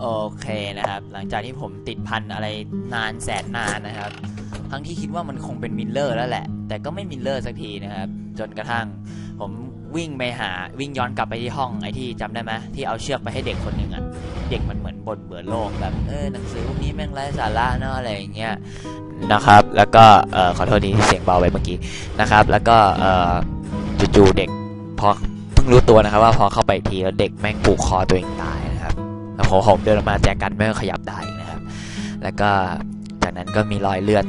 โอเคนะครับ หลังจากที่ผมติดพันอะไรนานแสนนานนะครับ ทั้งที่คิดว่ามันคงเป็นมิลเลอร์แล้วแหละ แต่ก็ไม่มิลเลอร์สักทีนะครับ จนกระทั่งผมวิ่งไปหาวิ่งย้อนกลับไปที่ห้องไอ้ที่จำได้ไหมที่เอาเชือกไปให้เด็กคนหนึ่งอะเด็กมันเหมือนบ่นเบื่อโลกแบบเออหนังสือพวกนี้แม่งไร้สาระเนาะอะไรอย่างเงี้ย นะครับ แล้วก็ขอโทษทีที่เสียงเบาไปเมื่อกี้นะครับ แล้วก็จู่ๆเด็กพอเพิ่งรู้ตัวนะครับว่าพอเข้าไปทีแล้วเด็กแม่งผูกคอตัวเองตายนะครับแล้วผมผมเดินออกมาแจกันไม่ขยับได้นะครับ แล้วก็จากนั้นก็มีรอยเลือด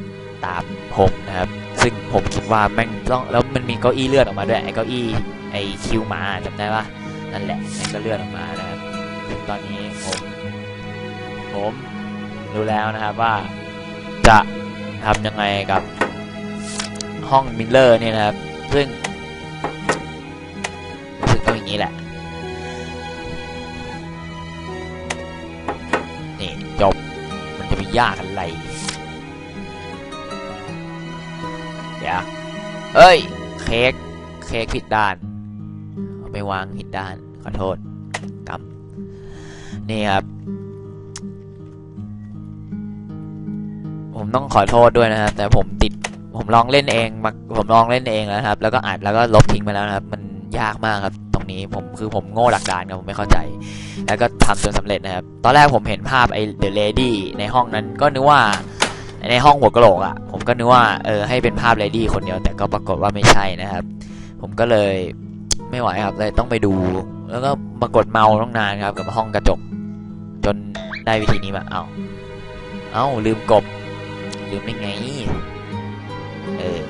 ตามผมนะครับ ซึ่งผมคิดว่าแม่งต้องแล้วมันมีเก้าอี้เลือดออกมาด้วยไอ้เก้าอี้ไอ้คิวหมาจำได้ปะนั่นแหละมันก็เลือดออกมานะครับ ตอนนี้ผม ผมรู้แล้วนะครับว่าจะ ทำยังไงกับห้องมิลเลอร์เนี่ยนะครับ ซึ่งรู้สึกต้องอย่างนี้แหละ นี่จบ มันจะไปยากอะไร เดี๋ยว เอ้ย เค้ก เค้กผิดด้านเอาไปวางผิดด้าน ขอโทษกำนี่ครับ ผมต้องขอโทษด้วยนะครับ แต่ผมติดผมลองเล่นเองมาผมลองเล่นเองแล้วครับ แล้วก็อัดแล้วก็ลบทิ้งไปแล้วนะครับ มันยากมากครับ ตรงนี้ผมคือผมโง่หลักการครับผมไม่เข้าใจ แล้วก็ทำจนสำเร็จนะครับ ตอนแรกผมเห็นภาพไอ้ The Lady ในห้องนั้นก็นึกว่าในห้องหัวกะโหลกอะ่ะ ผมก็นึกว่าเออให้เป็นภาพ Lady คนเดียว แต่ก็ปรากฏว่าไม่ใช่นะครับ ผมก็เลยไม่ไหวครับเลยต้องไปดู แล้วก็ปรากฏเมาต้องนานครับ กับห้องกระจก จนได้วิธีนี้มาเอาเอ้าลืมกบ ลืมได้ไง เออ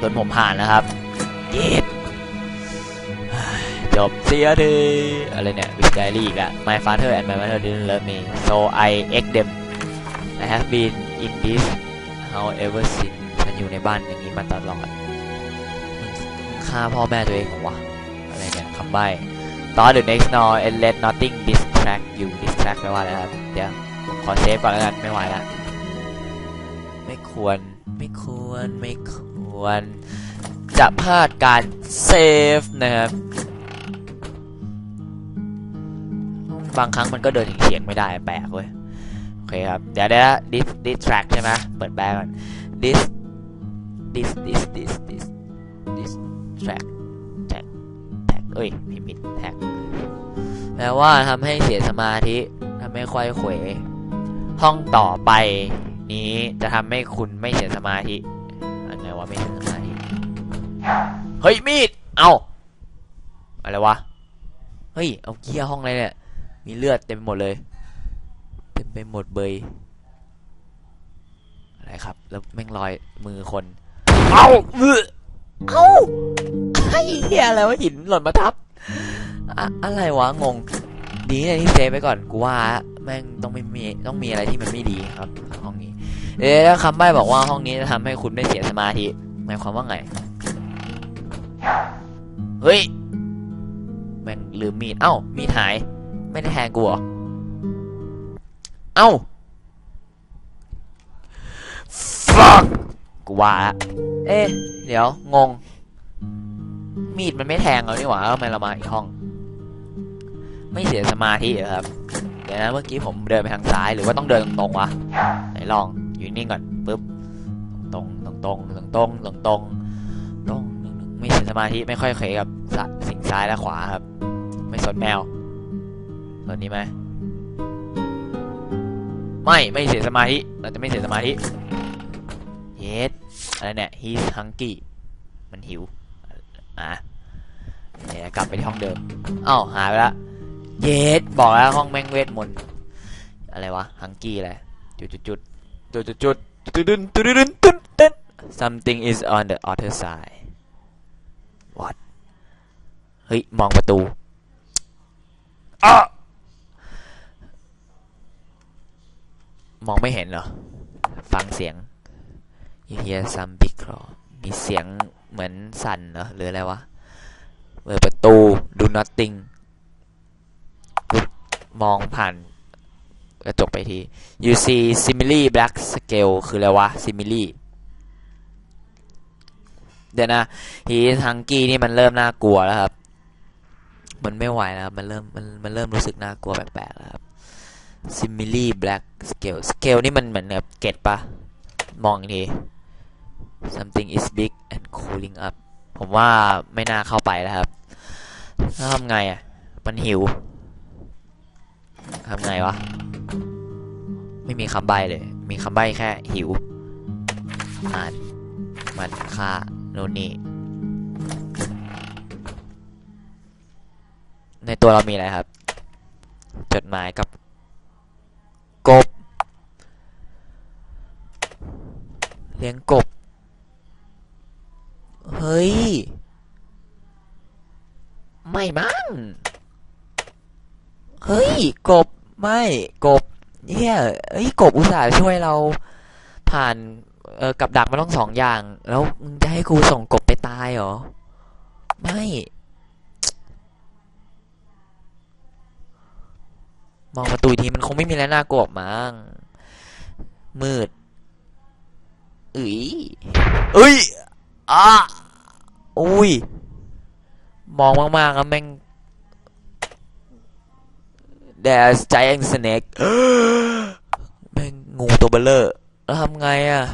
จนผมผ่านนะครับ เย็ดจบเสียทีอะไรเนี่ยวิดไดรี่อีกอะ My father and my mother didn't love me so I egg them I have been in this however since ฉันอยู่ในบ้านอย่างนี้มาตลอดฆ่าพ่อแม่ตัวเองเหรอวะ อะไรเนี่ยคำใบ้ Thought the next no and let nothing distract you distract แปลว่าอะไรครับ เดี๋ยว ผมขอเซฟก่อนแล้วกันไม่ไหวแล้วไม่ควรไม่ควรไม่ควร จะพลาดการเซฟนะครับบางครั้งมันก็เดินเฉียงไม่ได้แปลกเว้ยโอเคครับ เดี๋ยวเดี๋ยว dis distract ใช่ไหมเปิดแปลก่อน dis dis dis dis dis distract tag tag เอ้ยพิมพ์ผิด tag แปลว่าทำให้เสียสมาธิทำให้ควายเขว ห้องต่อไปนี้จะทำให้คุณไม่เสียสมาธิอันไหนว่าไม่เสียสมาธิเฮ้ยมีดเอาอะไรวะเฮ้ยเอาเกียร์ห้องอะไรเนี่ยมีเลือดเต็มไปหมดเลย เต็มไปหมดเบยอะไรครับ แล้วแม่งรอยมือคน เอาเออเอาไอ้เหี้ยอะไรวะหินหล่นมาทับอะอะไรวะงงดีนะที่เซฟไว้ก่อนกูว่า แม่งต้องไม่มีต้องมีอะไรที่มันไม่ดีครับ ห้องนี้ เอ๊ะแล้วคำใบ้บอกว่าห้องนี้จะทำให้คุณไม่เสียสมาธิหมายความว่าไง เฮ้ยแม่งลืมมีด เอ้า มีดหาย ไม่ได้แทงกูเหรอ เอ้า fuck กูว่าละเอ๊ะ เดี๋ยว งง มีดมันไม่แทงเรานี่หว่าทำไมเรามาอีกห้อง ไม่เสียสมาธิเหรอครับี๋ยวนะเมื่อกี้ผมเดินไปทางซ้ายหรือว่าต้องเดินตรงๆวะไหนลองอยู่นี่งก่อนปุ๊บตรงตรงตรงตรงตรงตรงตรงไม่เสียสมาธิไม่ค่อยเคยกับสิ่งซ้ายและขวาครับ ไม่สนแมวสนนี้ไหมไม่ไม่เสียสมาธิเราจะไม่เสียสมาธิเยสอะไรเนี่ย he's hungry มันหิวอะเนี่ยกลับไปที่ห้องเดิมอ้าวหายไปละ เยสบอกแล้วห้องแม่งเวทมนต์อะไรวะ hungry อะไรจุดจุดจุดจุดจุดจุดจุดจุดจุดจุดจุดจุด something is on the other side what เฮ้ย มองประตูอ้อมองไม่เห็นเหรอ ฟังเสียง you hear some big claw มีเสียงเหมือนสั่นเหรอหรืออะไรวะ เปิดประตู do nothing ปึ๊บ มองผ่านกระจกไปที you see simile black scale คืออะไรวะ simile เดี๋ยวนะฮีทังกี้นี่มันเริ่มน่ากลัวแล้วครับ มันไม่ไหวแล้วครับมันเริ่มมันมันเริ่มรู้สึกน่ากลัวแปลกๆแล้วครับซิมิลี่แบล็กสเกลสเกลนี่มันเหมือนแบบเกตปะมองอีกที something is big and cooling up ผมว่าไม่น่าเข้าไปแล้วครับ แล้วทำไงอะ มันหิว ทำไงวะ ไม่มีคำใบ้เลย มีคำใบ้แค่หิวอ่านมันค่าโน่นนี่ ในตัวเรามีอะไรครับ จดหมายกับกบ เลี้ยงกบ เฮ้ย ไม่มั้ง เฮ้ย กบ ไม่ กบเนี่ยเอ้ย กบอุตส่าห์ช่วยเรา ผ่านเออกับดักมาต้องสองอย่าง แล้วมึงจะให้กูส่งกบไปตายเหรอ ไม่ มองประตูทีมันคงไม่มีอะไรน่ากลัวมั้งมืดเอ้ยเอ้ยอะอุ้ย มองมากๆแล้วแม่ง There's giant snake แม่งงูตัวเบลเลอร์แล้วทำไงอะ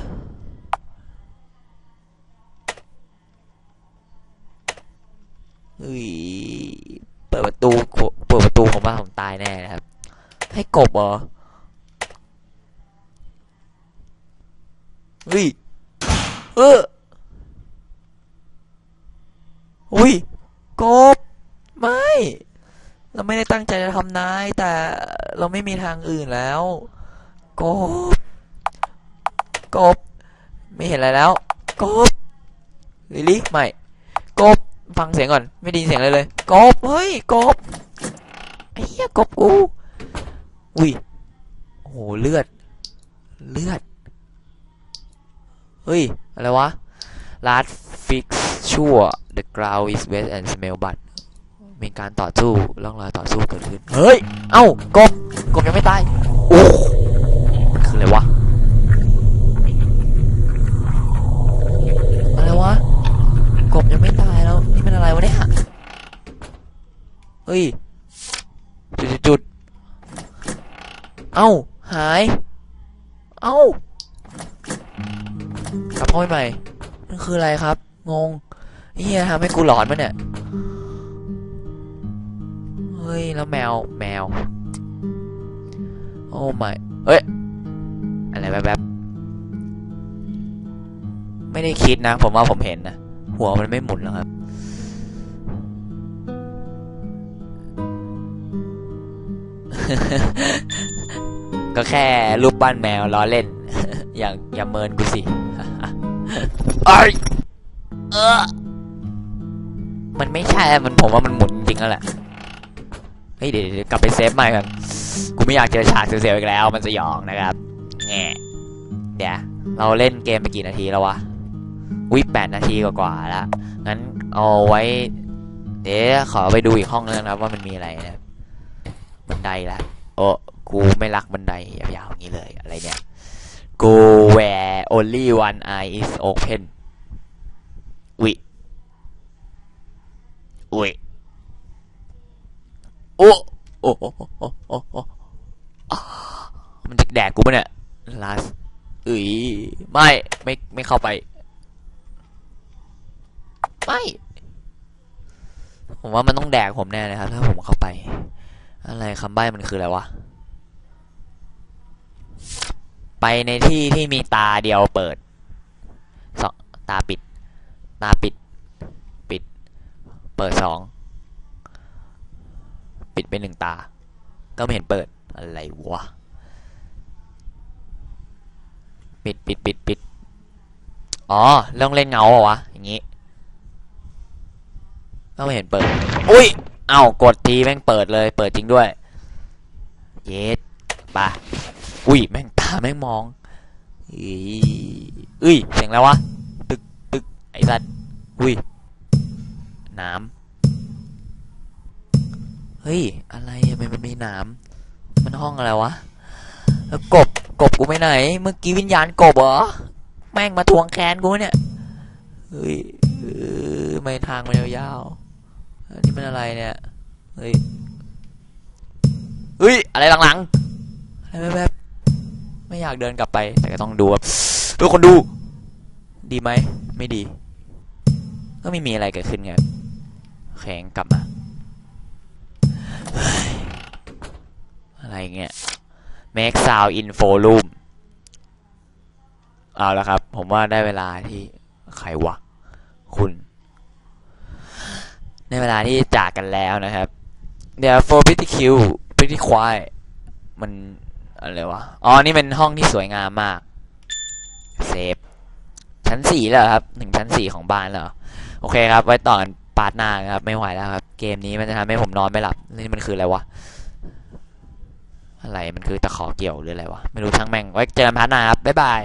เฮ้ย เปิดประตู เปิดประตูของบ้านผมตายแน่นะครับ ให้กบเหรอ เฮ้ย เอออุ้ย กบ ไม่ เราไม่ได้ตั้งใจจะทำนาย แต่เราไม่มีทางอื่นแล้ว กบ กบ ไม่เห็นอะไรแล้ว กบลิลี่ไม่ กบ ฟังเสียงก่อน ไม่ได้ยินเสียงเลยเลย กบ เฮ้ย กบไอ้เหี้ยกบกู อุ้ยโอ้โห เลือด เลือด เฮ้ย อะไรวะ last fix sure the ground is wet and smell bad มีการต่อสู้ร่องรอยต่อสู้เกิดขึ้น เฮ้ย เอ้ากบกบยังไม่ตายโอ้มันคืออะไรวะ อะไรวะ กบยังไม่ตายแล้ว นี่เป็นอะไรวะเนี่ย เฮ้ย จุดจุดๆเอ้า หาย เอ้ากลับห้องใหม่นั่นคืออะไรครับ งงเฮียทำให้กูหลอนมั้เนี่ยเฮ้ย แล้วแมว แมว โอ้ไม่เฮ้ย อะไรแบบๆไม่ได้คิดนะ ผมว่าผมเห็นนะ หัวมันไม่หมุนแล้วครับ ก็แค่รูปปั้นแมวล้อเล่น อย่างอย่าเมินกูสิไอเออมันไม่ใช่ มันผมว่ามันหมุนจริงแล้วแหละ เฮ้ยเดี๋ยวกลับไปเซฟใหม่กันกูไม่อยากเจอฉากเสียวๆอีกแล้ว มันสยองนะครับแง่เดี๋ยวเราเล่นเกมไปกี่นาทีแล้ววะวิแปดนาทีกว่าๆแล้วงั้นเอาไว้ เดี๋ยวขอไปดูอีกห้องนึงนะครับว่ามันมีอะไรนะครับบันไดละโอ้กูไม่รักบันไดยาวๆอย่างนี้เลยอะไรเนี่ย go where only one eye is open อุ้ยอุ้ย โอ้โอ้โอ้โอ้โอ้โอ้มันจะแดกกูปะเนี่ย last เอ้ยไม่ไม่ไม่เข้าไป ไม่ ผมว่ามันต้องแดกผมแน่เลยครับ ถ้าผมเข้าไป อะไรคำใบ้มันคืออะไรวะ ไปในที่ที่มีตาเดียวเปิดสองตาปิด ตาปิด ปิด เปิดสอง ไปหนึ่งตา ก็ไม่เห็นเปิด อะไรวะ ปิดปิดปิดปิดอ๋อเรื่องเล่นเงาเหรอวะ อย่างงี้ ก็ไม่เห็นเปิด อุ้ย เอ้ากดทีแม่งเปิดเลย เปิดจริงด้วย เย็ดปะอุ้ย แม่งตาแม่งมองอีเอ้ยเสียงแล้ววะ ตึกตึกไอ้สัตว์อุ้ย น้ำ ฮ้ย อะไรทำไมมันมีหน้ำมันห้องอะไรวะ กบ กบกูไปไหน เมื่อกี้วิญญาณกบเหรอ แม่งมาทวงแค้นกูเนี่ย เฮ้ยไม่ทางมันยาวๆอันนี้มันอะไรเนี่ย เฮ้ย เฮ้ย อะไรหลังๆอะไรแบบๆไม่อยากเดินกลับไป แต่ก็ต้องดูครับทุกคนดู ดีไหม ไม่ดี ก็ไม่มีอะไรเกิดขึ้นไงแข็งกลับมาเฮ้ย อะไรเงี้ย make sound in forum เอาละครับ ผมว่าได้เวลาที่ใครวะ คุณในเวลาที่จากกันแล้วนะครับเดี๋ยว for pretty cute pretty quiet มันอะไรวะ อ๋อ นี่เป็นห้องที่สวยงามมากเซฟชั้นสี่แล้วครับถึงชั้นสี่ของบ้านแล้วเหรอโอเคครับ ไว้ตอนปาร์ทหน้าครับ ไม่ไหวแล้วครับ เกมนี้มันจะทำให้ผมนอนไม่หลับ นี่มันคืออะไรวะ อะไรมันคือตะขอเกี่ยวหรืออะไรวะ ไม่รู้ช่างแม่งไว้เจอกันพาร์ทหน้าครับ บ๊ายบาย